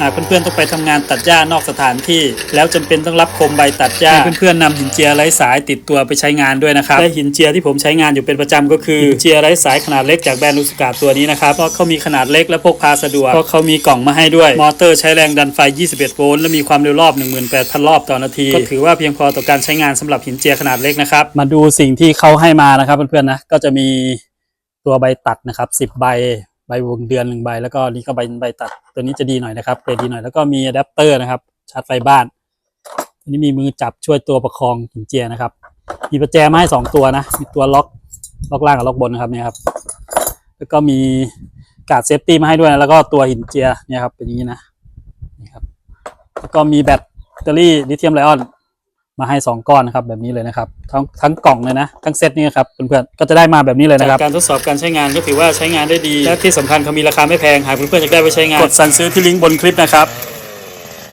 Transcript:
หากเพื่อนๆต้องไปทำงานตัดหญ้านอกสถานที่ แล้วจำเป็นต้องรับคมใบตัดหญ้าให้เพื่อนๆนำหินเจียไร้สายติดตัวไปใช้งานด้วยนะครับและหินเจียที่ผมใช้งานอยู่เป็นประจำก็คือหินเจียไร้สายขนาดเล็กจากแบรนด์ลูสกาตัวนี้นะครับเพราะเขามีขนาดเล็กและพกพาสะดวกเพราะเขามีกล่องมาให้ด้วย มอเตอร์ใช้แรงดันไฟ 21 โวลต์และมีความเร็วรอบ 18,000 รอบต่อนาที ก็ถือว่าเพียงพอต่อการใช้งานสำหรับหินเจียขนาดเล็กนะครับมาดูสิ่งที่เขาให้มานะครับเพื่อนๆนะก็จะมีตัวใบตัดนะครับ 10 ใบ ใบวงเดือนหนึ่งใบ แล้วก็นี่ก็ใบใบตัด ตัวนี้จะดีหน่อยนะครับเกรดดีหน่อยแล้วก็มีอะแดปเตอร์นะครับ ชาร์จไฟบ้านตัวนี้มีมือจับช่วยตัวประคองหินเจียนะครับ มีประแจมาให้สองตัวนะมีตัวล็อกล็อกล่างกับล็อกบนนะครับเนี่ยครับ แล้วก็มีกาดเซฟตี้มาให้ด้วยนะแล้วก็ตัวหินเจียเนี่ยครับเป็นอย่างนี้นะนี่ครับแล้วก็มีแบตเตอรี่ลิเธียมไลออน มาให้ 2 ก้อนนะครับแบบนี้เลยนะครับ ทั้งทั้งกล่องเลยนะ ทั้งเซตนี้ครับเพื่อนๆก็จะได้มาแบบนี้เลยนะครับการทดสอบการใช้งานก็ถือว่าใช้งานได้ดีและที่สำคัญเขามีราคาไม่แพงหากเพื่อนๆอยากได้ไปใช้งานกดสั่งซื้อที่ลิงก์บนคลิปนะครับ